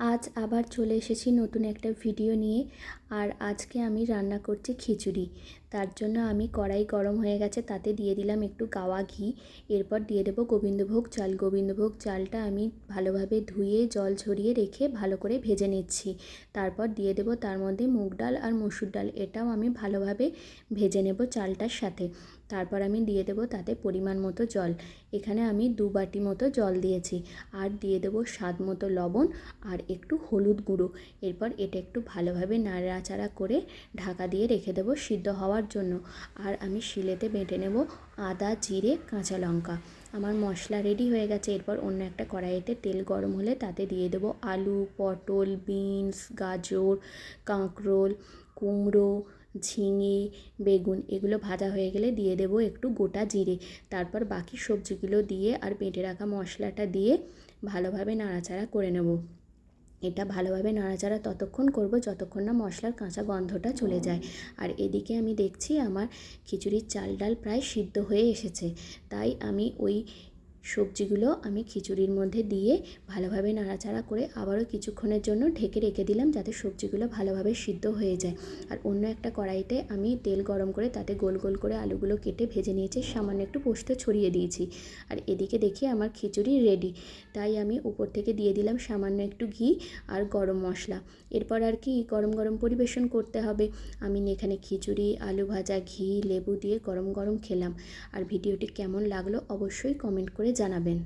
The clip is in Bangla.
আজ আবার চলে এসেছি নতুন একটা ভিডিও নিয়ে। আর আজকে আমি রান্না করছি খিচুড়ি। তার জন্য আমি কড়াই গরম হয়ে গেছে, তাতে দিয়ে দিলাম একটু গাওয়া ঘি। এরপর দিয়ে দেবো গোবিন্দভোগ চাল। গোবিন্দভোগ চালটা আমি ভালোভাবে ধুয়ে, জল ঝরিয়ে রেখে ভালো করে ভেজে নিচ্ছি। তারপর দিয়ে দেবো তার মধ্যে মুগ ডাল আর মসুর ডাল। এটাও আমি ভালোভাবে ভেজে নেব চালটার সাথে। তারপর আমি দিয়ে দেবো তাতে পরিমাণ মতো জল। এখানে আমি দু বাটি মতো জল দিয়েছি। আর দিয়ে দেবো স্বাদ মতো লবণ আর একটু হলুদ গুঁড়ো। এরপর এটা একটু ভালোভাবে নাড়াচাড়া করে ঢাকা দিয়ে রেখে দেবো সিদ্ধ হওয়ার জন্য। আর আমি শিলেতে বেটে নেব আদা, জিরে, কাঁচা লঙ্কা। আমার মশলা রেডি হয়ে গেছে। এরপর অন্য একটা কড়াইতে তেল গরম হলে তাতে দিয়ে দেবো আলু, পটল বিনস গাজর, কাঁকরোল, কুমড়ো ঝিঙে, বেগুন এগুলো ভাজা হয়ে গেলে দিয়ে দেবো একটু গোটা জিরে। তারপর বাকি সবজিগুলো দিয়ে আর বেটে রাখা মশলাটা দিয়ে ভালোভাবে নাড়াচাড়া করে নেব। এটা ভালোভাবে নাড়াচাড়া ততক্ষণ করব যতক্ষণ না মশলার কাঁচা গন্ধটা চলে যায়। আর এদিকে আমি দেখছি আমার খিচুড়ির চাল ডাল প্রায় সিদ্ধ হয়ে এসেছে। তাই আমি ওই সবজিগুলো আমি খিচুড়ির মধ্যে দিয়ে ভালোভাবে নাড়াচাড়া করে আবারও কিছুক্ষণের জন্য ঢেকে রেখে দিলাম যাতে সবজিগুলো ভালোভাবে সিদ্ধ হয়ে যায়। আর অন্য একটা কড়াইতে আমি তেল গরম করে তাতে গোল গোল করে আলুগুলো কেটে ভেজে নিয়েছি, সামান্য একটু পোস্ত ছড়িয়ে দিয়েছি। আর এদিকে দেখি আমার খিচুড়ি রেডি তাই আমি উপর থেকে দিয়ে দিলাম সামান্য একটু ঘি আর গরম মশলা। এরপর আর কি গরম গরম পরিবেশন করতে হবে। আমি এখানে খিচুড়ি, আলু ভাজা, ঘি, লেবু দিয়ে গরম গরম খেলাম। আর ভিডিওটি কেমন লাগল অবশ্যই কমেন্ট করে জানাবেন।